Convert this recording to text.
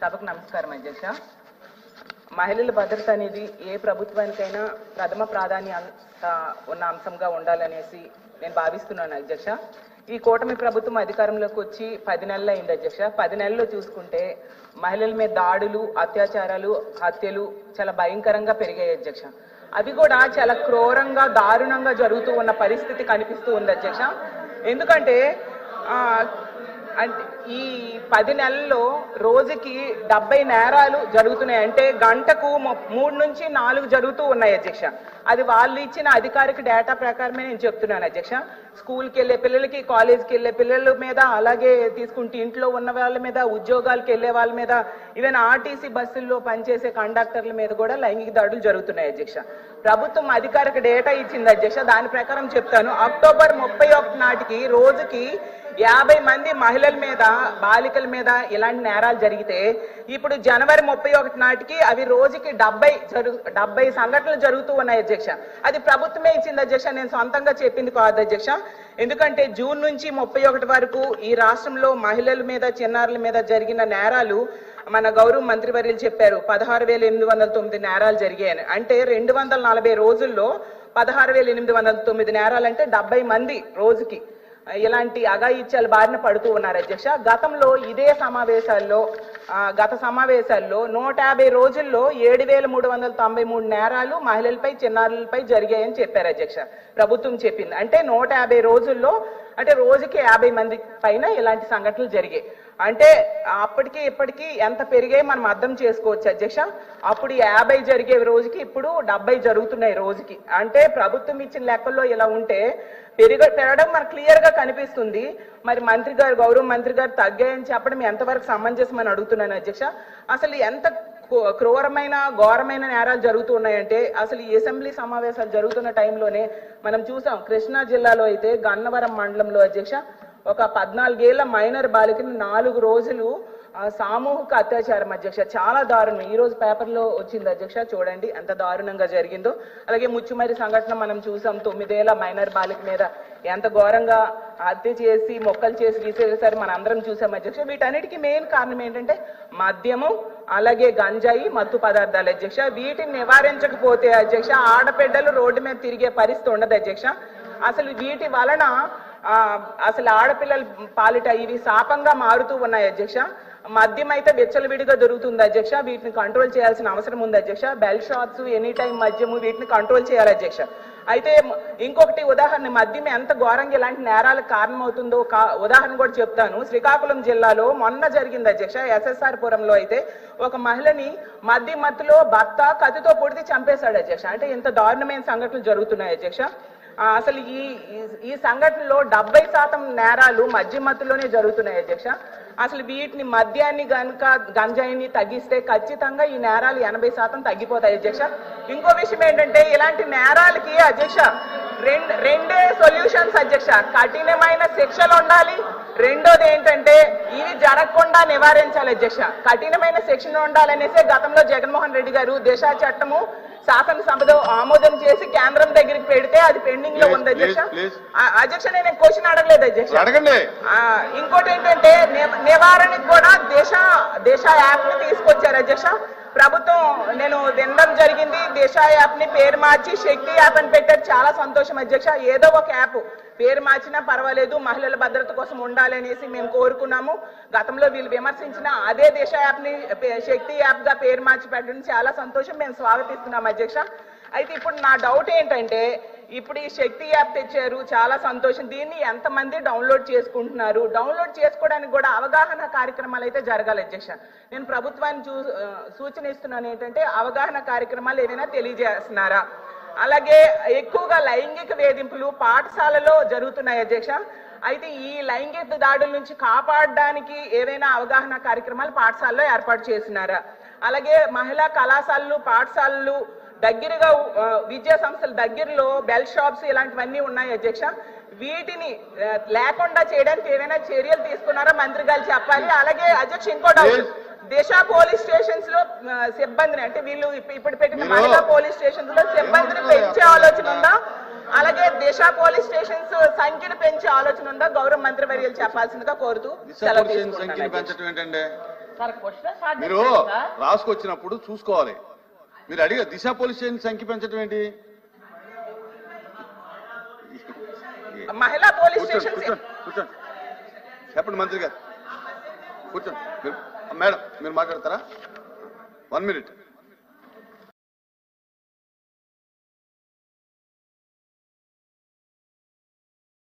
సభకు నమస్కారం అధ్యక్ష. మహిళల భద్రత అనేది ఏ ప్రభుత్వానికైనా ప్రథమ ప్రాధాన్యత ఉన్న అంశంగా ఉండాలనేసి నేను భావిస్తున్నాను అధ్యక్ష. ఈ కూటమి ప్రభుత్వం అధికారంలోకి వచ్చి పది నెలలు అయింది అధ్యక్ష. పది నెలల్లో చూసుకుంటే మహిళల మీద దాడులు అత్యాచారాలు హత్యలు చాలా భయంకరంగా పెరిగాయి అధ్యక్ష. అవి కూడా చాలా క్రూరంగా దారుణంగా జరుగుతూ ఉన్న పరిస్థితి కనిపిస్తూ ఉంది అధ్యక్ష. ఎందుకంటే అంటే ఈ పది నెలల్లో రోజుకి డెబ్బై నేరాలు జరుగుతున్నాయి. అంటే గంటకు మూడు నుంచి నాలుగు జరుగుతూ ఉన్నాయి అధ్యక్ష. అది వాళ్ళు ఇచ్చిన అధికారిక డేటా ప్రకారమే నేను చెప్తున్నాను అధ్యక్ష. స్కూల్కి వెళ్ళే పిల్లలకి కాలేజ్కి వెళ్ళే పిల్లల మీద అలాగే తీసుకుంటే ఇంట్లో ఉన్న వాళ్ళ మీద ఉద్యోగాలకు వెళ్ళే వాళ్ళ మీద ఈవెన్ ఆర్టీసీ బస్సుల్లో పనిచేసే కండక్టర్ల మీద కూడా లైంగిక దాడులు జరుగుతున్నాయి అధ్యక్ష. ప్రభుత్వం అధికారిక డేటా ఇచ్చింది అధ్యక్ష. దాని ప్రకారం చెప్తాను. అక్టోబర్ ముప్పై ఒకటి నాటికి రోజుకి యాభై మంది మహిళల మీద బాలికల మీద ఇలాంటి నేరాలు జరిగితే ఇప్పుడు జనవరి ముప్పై ఒకటి నాటికి అవి రోజుకి డెబ్బై జరుగు డెబ్బై సంఘటనలు జరుగుతూ ఉన్నాయి అధ్యక్ష. అది ప్రభుత్వమే ఇచ్చింది అధ్యక్ష నేను సొంతంగా చెప్పింది కాదు అధ్యక్ష. ఎందుకంటే జూన్ నుంచి ముప్పై ఒకటి వరకు ఈ రాష్ట్రంలో మహిళల మీద చిన్నారుల మీద జరిగిన నేరాలు మన గౌరవ మంత్రివర్యులు చెప్పారు. పదహారు వేల ఎనిమిది వందల తొమ్మిది నేరాలు జరిగాయని. అంటే రెండు వందల నలభై రోజుల్లో పదహారు వేల ఎనిమిది వందల తొమ్మిది నేరాలు అంటే డెబ్బై మంది రోజుకి. ఇలాంటి అఘాయిత్యాల బారిన పడుతూ ఉన్నారు అధ్యక్ష. గతంలో ఇదే సమావేశాల్లో గత సమావేశాల్లో నూట యాభై రోజుల్లో ఏడు వేల మూడు వందల తొంభై మూడు నేరాలు మహిళలపై చిన్నారులపై జరిగాయని చెప్పారు అధ్యక్ష. ప్రభుత్వం చెప్పింది. అంటే నూట యాభై రోజుల్లో అంటే రోజుకి యాభై మంది పైన ఇలాంటి సంఘటనలు జరిగాయి. అంటే అప్పటికి ఇప్పటికీ ఎంత పెరిగాయి మనం అర్థం చేసుకోవచ్చు అధ్యక్ష? అప్పుడు యాభై జరిగే రోజుకి ఇప్పుడు డెబ్బై జరుగుతున్నాయి రోజుకి. అంటే ప్రభుత్వం ఇచ్చిన లెక్కల్లో ఇలా ఉంటే పెరిగ పెరగడం మనకు క్లియర్గా కనిపిస్తుంది. మరి మంత్రి గారు గౌరవ మంత్రి గారు తగ్గాయని చెప్పడం ఎంతవరకు సమంజసం అని అడుగుతున్నాను అధ్యక్ష? అసలు ఎంత క్రూరమైన ఘోరమైన నేరాలు జరుగుతూ ఉన్నాయంటే అసలు ఈ అసెంబ్లీ సమావేశాలు జరుగుతున్న టైంలోనే మనం చూసాం కృష్ణా జిల్లాలో అయితే గన్నవరం మండలంలో అధ్యక్ష ఒక పద్నాలుగేళ్ళ మైనర్ బాలికని నాలుగు రోజులు సామూహిక అత్యాచారం అధ్యక్ష. చాలా దారుణం. ఈ రోజు పేపర్లో వచ్చింది అధ్యక్ష చూడండి ఎంత దారుణంగా జరిగిందో. అలాగే ముచ్చుమరి సంఘటన మనం చూసాం. తొమ్మిదేళ్ళ మైనర్ బాలిక మీద ఎంత ఘోరంగా హత్య చేసి మొక్కలు చేసి గీసేసారి మనం అందరం చూసాం అధ్యక్ష. వీటన్నిటికీ మెయిన్ కారణం ఏంటంటే మద్యము అలాగే గంజాయి మత్తు పదార్థాలు అధ్యక్ష. వీటిని నివారించకపోతే అధ్యక్ష ఆడపిడ్డలు రోడ్డు మీద తిరిగే పరిస్థితి ఉండదు అధ్యక్ష. అసలు వీటి వలన అసలు ఆడపిల్లల పాలిట ఇవి శాపంగా మారుతూ ఉన్నాయి అధ్యక్ష. మద్యం అయితే విచ్చలవిడిగా దొరుకుతుంది అధ్యక్ష. వీటిని కంట్రోల్ చేయాల్సిన అవసరం ఉంది అధ్యక్ష. బెల్ షాప్స్ ఎనీ టైం మద్యము వీటిని కంట్రోల్ చేయాలి అధ్యక్ష. అయితే ఇంకొకటి ఉదాహరణ మద్యం ఎంత ఘోరంగా ఇలాంటి నేరాలకు కారణమవుతుందో ఉదాహరణ కూడా చెప్తాను. శ్రీకాకుళం జిల్లాలో మొన్న జరిగింది అధ్యక్ష ఎస్ఎస్ఆర్ పురంలో అయితే ఒక మహిళని మద్యం మత్తులో భర్త కత్తితో పొడితే చంపేశాడు అధ్యక్ష. అంటే ఇంత దారుణమైన సంఘటనలు జరుగుతున్నాయి అధ్యక్ష. అసలు ఈ ఈ- సంఘటనలో డెబ్బై శాతం నేరాలు మధ్య మత్తులోనే జరుగుతున్నాయి అధ్యక్ష. అసలు వీటిని మద్యాన్ని గనుక గంజాయిని తగ్గిస్తే ఖచ్చితంగా ఈ నేరాలు ఎనభై శాతం తగ్గిపోతాయి అధ్యక్ష. ఇంకో విషయం ఏంటంటే ఇలాంటి నేరాలకి అధ్యక్ష రెండు రెండే సొల్యూషన్స్ అధ్యక్ష. కఠినమైన శిక్షలు ఉండాలి. రెండోది ఏంటంటే ఇవి జరగకుండా నివారించాలి అధ్యక్ష. కఠినమైన శిక్షణ ఉండాలనేసి గతంలో జగన్మోహన్ రెడ్డి గారు దిశ చట్టము శాసనసభలో ఆమోదం చేసి కేంద్రం దగ్గరికి పెడితే అది పెండింగ్లో ఉంది అధ్యక్ష. అధ్యక్ష నేను క్వశ్చన్ అడగలేదు అధ్యక్ష. అడగండి. ఇంకోటి ఏంటంటే నివ- నివారణకు కూడా దేశ దేశ యాప్ని తీసుకొచ్చారు అధ్యక్ష. ప్రభుత్వం నేను వినడం జరిగింది దేశ యాప్ని పేరు మార్చి శక్తి యాప్ అని పెట్టారు. చాలా సంతోషం అధ్యక్ష. ఏదో ఒక యాప్ పేరు మార్చినా పర్వాలేదు మహిళల భద్రత కోసం ఉండాలి అనేసి మేము కోరుకున్నాము. గతంలో వీళ్ళు విమర్శించిన అదే దేశ యాప్ని శక్తి యాప్గా పేరు మార్చి పెట్టడం చాలా సంతోషం. మేము స్వాగతిస్తున్నాం అధ్యక్ష. అయితే ఇప్పుడు నా డౌట్ ఏంటంటే ఇప్పుడు ఈ శక్తి యాప్ తెచ్చారు చాలా సంతోషం. దీన్ని ఎంతమంది డౌన్లోడ్ చేసుకుంటున్నారు? డౌన్లోడ్ చేసుకోవడానికి కూడా అవగాహన కార్యక్రమాలు అయితే జరగాలి అధ్యక్ష. నేను ప్రభుత్వాన్ని చూ సూచన ఇస్తున్నాను ఏంటంటే అవగాహన కార్యక్రమాలు ఏదైనా తెలియజేస్తున్నారా? అలాగే ఎక్కువగా లైంగిక వేధింపులు పాఠశాలలో జరుగుతున్నాయి అధ్యక్ష. అయితే ఈ లైంగిక దాడుల నుంచి కాపాడడానికి ఏవైనా అవగాహన కార్యక్రమాలు పాఠశాలలో ఏర్పాటు చేసినారా అలాగే మహిళా కళాశాలలు పాఠశాలలు దగ్గరగా విద్యా సంస్థల దగ్గరలో బెల్ షాప్స్ ఇలాంటివన్నీ ఉన్నాయి అధ్యక్ష. వీటిని లేకుండా చేయడానికి ఏమైనా చర్యలు తీసుకున్నారా? మంత్రి గారు చెప్పాలి. అలాగే అధ్యక్ష ఇంకో డౌట్. దిశ పోలీస్ స్టేషన్స్లో సిబ్బందిని అంటే వీళ్ళు ఇప్ప- ఇప్పుడు పెట్టిన మహిళా పోలీస్ స్టేషన్స్లో సిబ్బందిని పెంచే ఆలోచన ఉందా? అలాగే దిశ పోలీస్ స్టేషన్స్ సంఖ్యను పెంచే ఆలోచన ఉందా? గౌరవ మంత్రి వర్యులు చెప్పాల్సిందిగా కోరుతూ సెలవు తీసుకుంటున్నాను. రాసుకొచ్చినప్పుడు చూసుకోవాలి. మీరు అడిగే దిశ పోలీస్ స్టేషన్ సంఖ్య పెంచడం ఏంటి? మహిళా పోలీస్ కూర్చోండి స్టేషన్ కూర్చోండి కూర్చోండి. చెప్పండి మంత్రి గారు. కూర్చోండి. మేడం మీరు మాట్లాడతారా? One minute.